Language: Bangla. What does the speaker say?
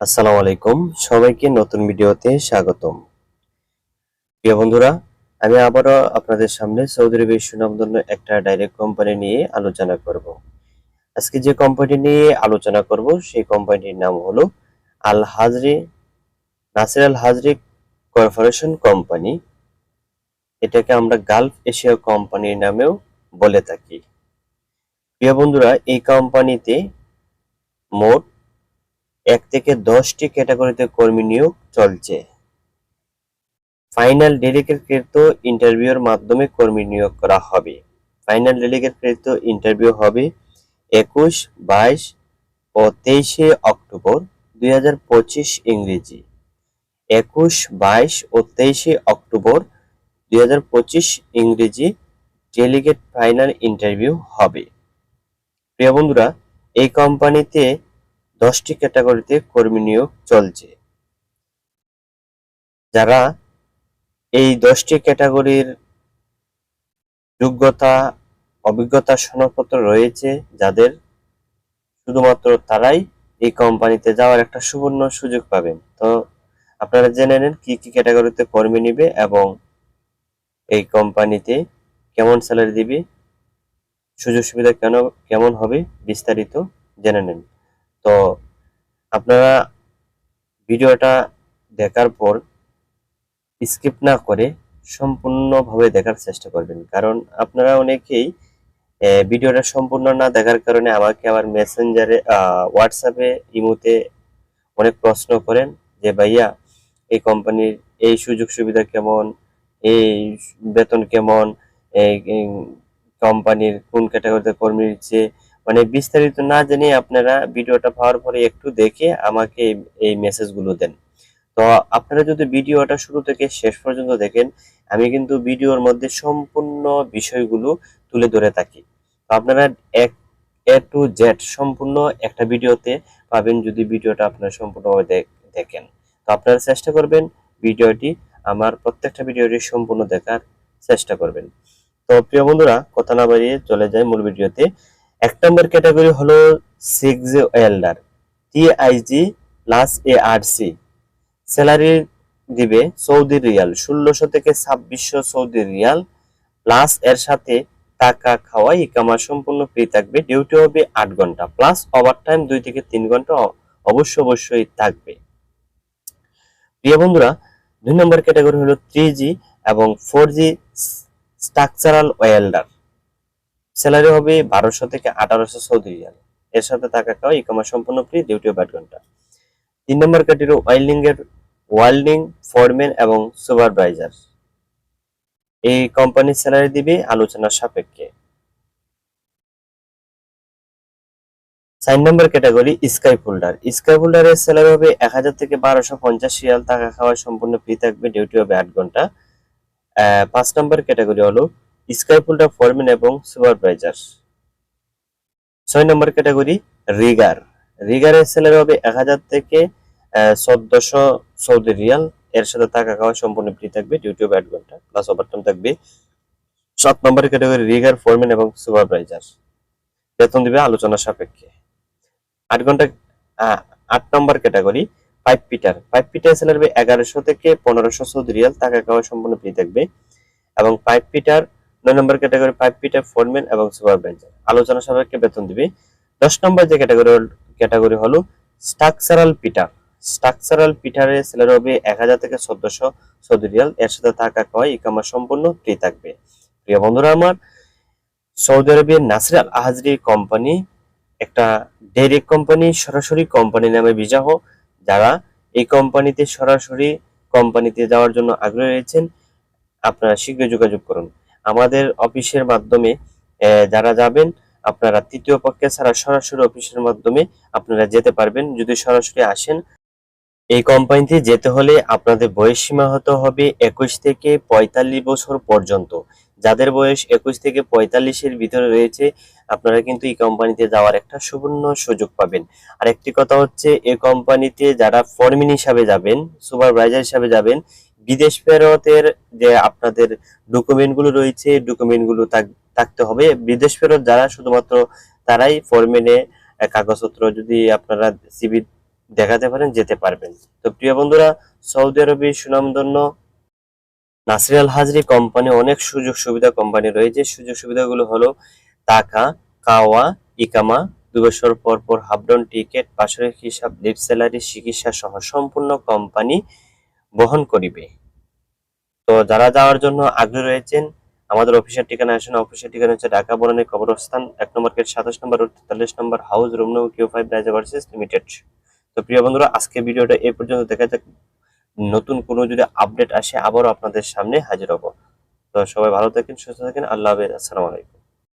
আসসালামু আলাইকুম। সবাইকে নতুন ভিডিওতে স্বাগতম। প্রিয় বন্ধুরা, আমি আবারও আপনাদের সামনে সৌদি আরবের সুনামধন্য একটা ডাইরেক্ট কোম্পানি নিয়ে আলোচনা করব। আজকে যে কোম্পানি নিয়ে আলোচনা করব, সেই কোম্পানির নাম হলো Al Hajri, Nasser Al Hajri corporation company. এটাকে আমরা গালফ এশিয়া কোম্পানির নামেও বলে থাকি। প্রিয় বন্ধুরা, এই কোম্পানিতে মোট এক থেকে দশটি ক্যাটাগরিতে কর্মী নিয়োগ চলছে। ফাইনাল ডেলিগেটকৃত ইন্টারভিউর মাধ্যমে কর্মী নিয়োগ করা হবে। ফাইনাল ডেলিগেটকৃত ইন্টারভিউ হবে একুশ, বাইশ ও তেইশে অক্টোবর দুই হাজার পঁচিশ ইংরেজি। একুশ, বাইশ ও তেইশে অক্টোবর দুই হাজার পঁচিশ ইংরেজি ডেলিগেট ফাইনাল ইন্টারভিউ হবে। প্রিয় বন্ধুরা, এই কোম্পানিতে দশটি ক্যাটাগরিতে কর্মী নিয়োগ চলছে। যারা এই দশটি ক্যাটাগরির যোগ্যতা, অভিজ্ঞতা সনদপত্র রয়েছে, যাদের শুধুমাত্র তারাই এই কোম্পানিতে যাওয়ার একটা সুবর্ণ সুযোগ পাবেন। তো আপনারা জেনে নেন কি কি ক্যাটাগরিতে কর্মী নিবে এবং এই কোম্পানিতে কেমন স্যালারি দিবে, সুযোগ সুবিধা কেন, কেমন হবে বিস্তারিত জেনে নেন। তো আপনারা ভিডিওটা দেখার পর স্কিপ না করে সম্পূর্ণভাবে দেখার চেষ্টা করবেন। কারণ আপনারা অনেকেই ভিডিওটা সম্পূর্ণ না দেখার কারণে আমাকে আবার মেসেঞ্জারে হোয়াটসঅ্যাপে ইমোতে অনেক প্রশ্ন করেন যে, ভাইয়া, এই কোম্পানির এই সুযোগ সুবিধা কেমন? এই বেতন কেমন? এই কোম্পানির কোন ক্যাটাগরিতে কর্মী দিচ্ছে মানে বিস্তারিত না জেনে আপনারা ভিডিওটা পাওয়ার পরে একটু দেখে আমাকে এই- মেসেজগুলো দেন। তো আপনারা যদি ভিডিওটা শুরু থেকে শেষ পর্যন্ত দেখেন, আমি কিন্তু ভিডিওর মধ্যে সম্পূর্ণ বিষয়গুলো তুলে ধরে থাকি। তো আপনারা এক, এ টু জেড সম্পূর্ণ একটা ভিডিওতে পাবেন যদি ভিডিওটা আপনারা সম্পূর্ণভাবে দেখ- দেখেন। তো আপনারা চেষ্টা করবেন ভিডিওটি আমার প্রত্যেকটা ভিডিওটি সম্পূর্ণ দেখার চেষ্টা করবেন। তো প্রিয় বন্ধুরা, কথা না বাড়িয়ে চলে যায় মূল ভিডিওতে। এক নম্বর ক্যাটাগরি হলো six welder TIG plus A R C salary দিবে সৌদি রিয়াল, ষোলোশো থেকে ছাব্বিশশো সৌদি রিয়াল। প্লাস এর সাথে টাকা খাওয়া ইকামা সম্পূর্ণ ফ্রি থাকবে। ডিউটি হবে আট ঘণ্টা। প্লাস ওভার টাইম দুই থেকে তিন ঘণ্টা অবশ্য অবশ্যই থাকবে। প্রিয় বন্ধুরা, দুই নম্বর ক্যাটাগরি হলো থ্রি জি এবং four G structural welder salary হবে বারোশো থেকে আঠারোশো সৌদি রিয়াল। এর সাথে টাকা খাওয়া ইকামা সম্পূর্ণ ফ্রি ডিউটি হবে আট ঘণ্টা। তিন নম্বর ক্যাটাগরি ওয়েল্ডিং এর ওয়েল্ডিং ফোরম্যান এবং সুপারভাইজার এই কোম্পানি স্যালারি দিবে আলোচনার সাপেক্ষে। চার নম্বর ক্যাটাগরি স্কাই ফোল্ডার স্কাই ফোল্ডারের স্যালারি হবে এক হাজার থেকে বারোশো পঞ্চাশ রিয়াল। টাকা খাওয়া সম্পূর্ণ ফ্রি থাকবে ডিউটি হবে আট ঘণ্টা। পাঁচ নম্বর ক্যাটাগরি হলো স্কাই ফোল্ডার ফোরম্যান এবং সুপারভাইজার। ছয় নম্বর ক্যাটাগরি, রিগার। রিগারের স্যালারি হবে এক হাজার থেকে চোদ্দশো সৌদি রিয়াল। এর সাথে টাকা খাওয়া সম্পূর্ণ ফ্রি থাকবে ডিউটি হবে আট ঘণ্টা প্লাস ওভারটাইম থাকবে। সাত নম্বর ক্যাটাগরি, রিগার ফোরম্যান এবং সুপারভাইজার। বেতন দিবে আলোচনা সাপেক্ষে। আট ঘণ্টা আট নম্বর category, pipe fitter pipe fitter salary এগারোশো থেকে পনেরোশো সৌদি রিয়াল। টাকা খাওয়া সম্পূর্ণ ফ্রি থাকবে। এবং পাইপ পিটার নয় নম্বর ক্যাটাগরি পাইপ পিটার ফোরম্যান এবং সুপারভাইজার আলোচনা সাপেক্ষে বেতন দিবে। দশ নম্বর যে ক্যাটাগরি ক্যাটাগরি হলো স্ট্রাকচারাল পিটার স্ট্রাকচারাল পিটারের স্যালারি হবে এক হাজার থেকে চোদ্দশো সৌদি রিয়াল। এর সাথে টাকা খাওয়া ইকামা সম্পূর্ণ ফ্রি থাকবে। প্রিয় বন্ধুরা আমার, সৌদি আরবের নাসির আল আহাজরি কোম্পানি একটা ডাইরেক্ট কোম্পানি সরাসরি কোম্পানি নামে বিজাহ। যারা এই কোম্পানিতে সরাসরি কোম্পানিতে যাওয়ার জন্য আগ্রহী রয়েছেন, আপনারা শীঘ্রই যোগাযোগ করুন। আমাদের অফিসের মাধ্যমে যারা যাবেন, আপনারা তৃতীয় পক্ষে ছাড়া সরাসরি অফিসের মাধ্যমে আপনারা যেতে পারবেন। যদি সরাসরি আসেন, এই কোম্পানিতে যেতে হলে আপনাদের বয়স সীমা হতে হবে একুশ থেকে পঁয়তাল্লিশ বছর পর্যন্ত। যাদের বয়স একুশ থেকে পঁয়তাল্লিশের ভিতরে রয়েছে, আপনারা কিন্তু এই কোম্পানিতে যাওয়ার একটা সুবর্ণ সুযোগ পাবেন। আর একটি কথা হচ্ছে, এই কোম্পানিতে যারা ফরমিন হিসাবে যাবেন, সুপারভাইজার হিসাবে যাবেন বিদেশ ফেরতের যে আপনাদের ডকুমেন্টগুলো রয়েছে ডকুমেন্টগুলো থাকতে হবে। বিদেশ ফেরত যারা শুধুমাত্র তারাই ফরমেনে কাগজপত্র যদি আপনারা সিবি দেখাতে পারেন, যেতে পারবেন। তো প্রিয় বন্ধুরা, সৌদি আরবে সুনামধন্য নাসির আল হাজরি কোম্পানি অনেক সুযোগ সুবিধা কোম্পানি রয়েছে। সুযোগ সুবিধাগুলো হলো টাকা, কাওয়া, ইকামা, দুই বছর পর পর হাফডন টিকিট বাসরের হিসাব লিপ স্যালারি চিকিৎসা সহ সম্পূর্ণ কোম্পানি বহন করিবে। তো যারা যাওয়ার জন্য আগ্রহী রয়েছেন, আমাদের অফিসের ঠিকানা আসেন। অফিসের ঠিকানা হচ্ছে ঢাকা বরণের কবরস্থান, এক নম্বর গেট সাতাশ নম্বর তেতাল্লিশ নম্বর হাউস রুম নম্বর Q five Raja versus limited. তো প্রিয় বন্ধুরা, আজকে ভিডিওটা এই পর্যন্ত দেখা যাক। নতুন কোনো যদি আপডেট আসে, আবারও আপনাদের সামনে হাজির হব। তো সবাই ভালো থাকেন, সুস্থ থাকেন। আল্লাহ হাফেজ। আসসালামু আলাইকুম।